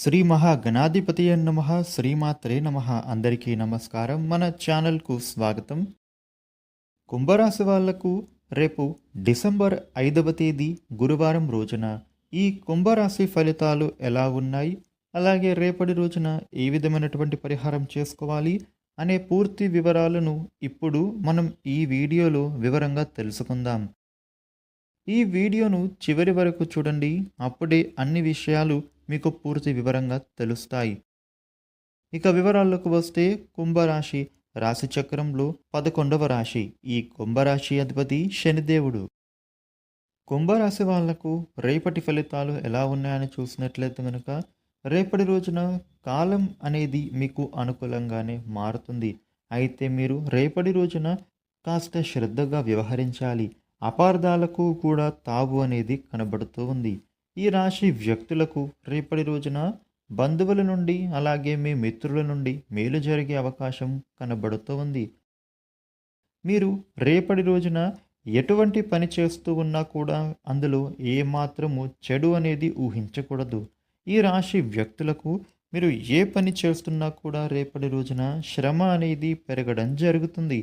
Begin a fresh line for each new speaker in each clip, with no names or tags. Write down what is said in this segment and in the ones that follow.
శ్రీ మహాగణాధిపతి నమ శ్రీమాత్రే నమ. అందరికీ నమస్కారం. మన ఛానల్కు స్వాగతం. కుంభరాశి వాళ్ళకు రేపు డిసెంబర్ ఐదవ తేదీ గురువారం రోజున ఈ కుంభరాశి ఫలితాలు ఎలా ఉన్నాయి? అలాగే రేపటి రోజున ఏ విధమైనటువంటి పరిహారం చేసుకోవాలి? అనే పూర్తి వివరాలను ఇప్పుడు మనం ఈ వీడియోలో వివరంగా తెలుసుకుందాం. ఈ వీడియోను చివరి వరకు చూడండి. అప్పుడే అన్ని విషయాలు మీకు పూర్తి వివరంగా తెలుస్తాయి. ఇక వివరాల్లోకి వస్తే కుంభరాశి రాశి చక్రంలో పదకొండవ రాశి ఈ కుంభరాశి అధిపతి శనిదేవుడు. కుంభరాశి వాళ్ళకు రేపటి ఫలితాలు ఎలా ఉన్నాయని చూసినట్లయితే కనుక రేపటి రోజున కాలం అనేది మీకు అనుకూలంగానే మారుతుంది. అయితే మీరు రేపటి రోజున కాస్త శ్రద్ధగా వ్యవహరించాలి. అపార్థాలకు కూడా తావు అనేది కనబడుతూ ఉంది. ఈ రాశి వ్యక్తులకు రేపటి రోజున బంధువుల నుండి అలాగే మీ మిత్రుల నుండి మేలు జరిగే అవకాశం కనబడుతూ ఉంది. మీరు రేపటి రోజున ఎటువంటి పని చేస్తూ ఉన్నా కూడా అందులో ఏమాత్రము చెడు అనేది ఊహించకూడదు. ఈ రాశి వ్యక్తులకు మీరు ఏ పని చేస్తున్నా కూడా రేపటి రోజున శ్రమ అనేది పెరగడం జరుగుతుంది.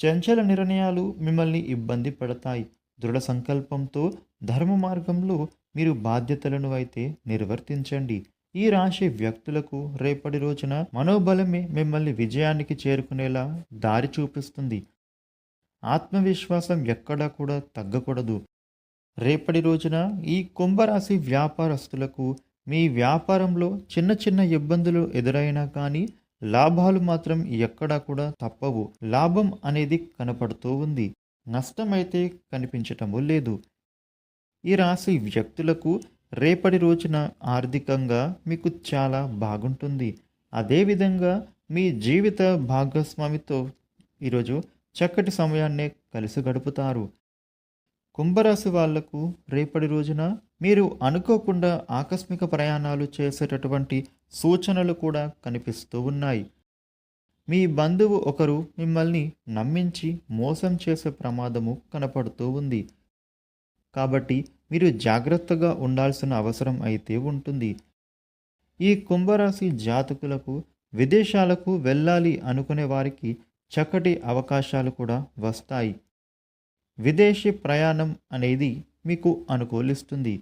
చంచల నిర్ణయాలు మిమ్మల్ని ఇబ్బంది పడతాయి. దృఢ సంకల్పంతో ధర్మ మార్గంలో మీరు బాధ్యతలను అయితే నిర్వర్తించండి. ఈ రాశి వ్యక్తులకు రేపటి రోజున మనోబలమే మిమ్మల్ని విజయానికి చేరుకునేలా దారి చూపిస్తుంది. ఆత్మవిశ్వాసం ఎక్కడా కూడా తగ్గకూడదు. రేపటి రోజున ఈ కుంభరాశి వ్యాపారస్తులకు మీ వ్యాపారంలో చిన్న చిన్న ఇబ్బందులు ఎదురైనా కానీ లాభాలు మాత్రం ఎక్కడా కూడా తప్పవు. లాభం అనేది కనపడుతూ ఉంది. నష్టమైతే కనిపించటము లేదు. ఈ రాశి వ్యక్తులకు రేపటి రోజున ఆర్థికంగా మీకు చాలా బాగుంటుంది. అదేవిధంగా మీ జీవిత భాగస్వామితో ఈరోజు చక్కటి సమయాన్నే కలిసి గడుపుతారు. కుంభరాశి వాళ్ళకు రేపటి రోజున మీరు అనుకోకుండా ఆకస్మిక ప్రయాణాలు చేసేటటువంటి సూచనలు కూడా కనిపిస్తూ ఉన్నాయి. మీ బంధువు ఒకరు మిమ్మల్ని నమ్మించి మోసం చేసే ప్రమాదము కనపడుతూ ఉంది. కాబట్టి మీరు జాగ్రత్తగా ఉండాల్సిన అవసరం అయితే ఉంటుంది. ఈ కుంభరాశి జాతకులకు విదేశాలకు వెళ్ళాలి అనుకునే వారికి చక్కటి అవకాశాలు కూడా వస్తాయి. విదేశీ ప్రయాణం అనేది మీకు అనుకూలిస్తుంది.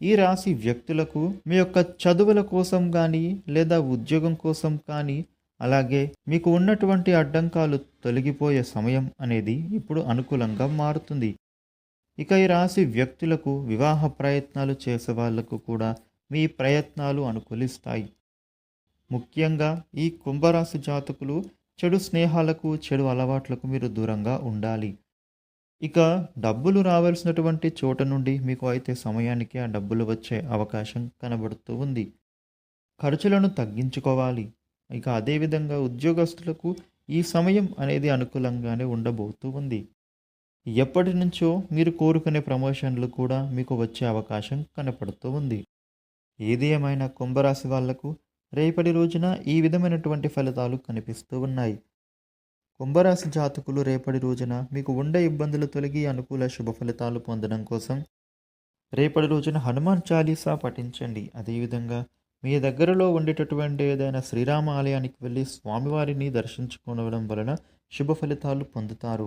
ఈ రాశి వ్యక్తులకు మీ యొక్క చదువుల కోసం కానీ లేదా ఉద్యోగం కోసం కానీ అలాగే మీకు ఉన్నటువంటి అడ్డంకాలు తొలగిపోయే సమయం అనేది ఇప్పుడు అనుకూలంగా మారుతుంది. ఇక ఈ రాశి వ్యక్తులకు వివాహ ప్రయత్నాలు చేసే వాళ్ళకు కూడా మీ ప్రయత్నాలు అనుకూలిస్తాయి. ముఖ్యంగా ఈ కుంభరాశి జాతకులు చెడు స్నేహాలకు చెడు అలవాట్లకు మీరు దూరంగా ఉండాలి. ఇక డబ్బులు రావాల్సినటువంటి చోట నుండి మీకు అయితే సమయానికి ఆ డబ్బులు వచ్చే అవకాశం కనబడుతూ ఉంది. ఖర్చులను తగ్గించుకోవాలి. ఇక అదేవిధంగా ఉద్యోగస్తులకు ఈ సమయం అనేది అనుకూలంగానే ఉండబోతూ ఉంది. ఎప్పటి నుంచో మీరు కోరుకునే ప్రమోషన్లు కూడా మీకు వచ్చే అవకాశం కనపడుతూ ఉంది. ఏది ఏమైనా కుంభరాశి వాళ్ళకు రేపటి రోజున ఈ విధమైనటువంటి ఫలితాలు కనిపిస్తూ ఉన్నాయి. కుంభరాశి జాతకులు రేపటి రోజున మీకు ఉండే ఇబ్బందులు తొలగి అనుకూల శుభ ఫలితాలు పొందడం కోసం రేపటి రోజున హనుమాన్ చాలీసా పఠించండి. అదేవిధంగా మీ దగ్గరలో ఉండేటటువంటి ఏదైనా శ్రీరామ ఆలయానికి వెళ్ళి స్వామివారిని దర్శించుకోవడం వలన శుభ ఫలితాలు పొందుతారు.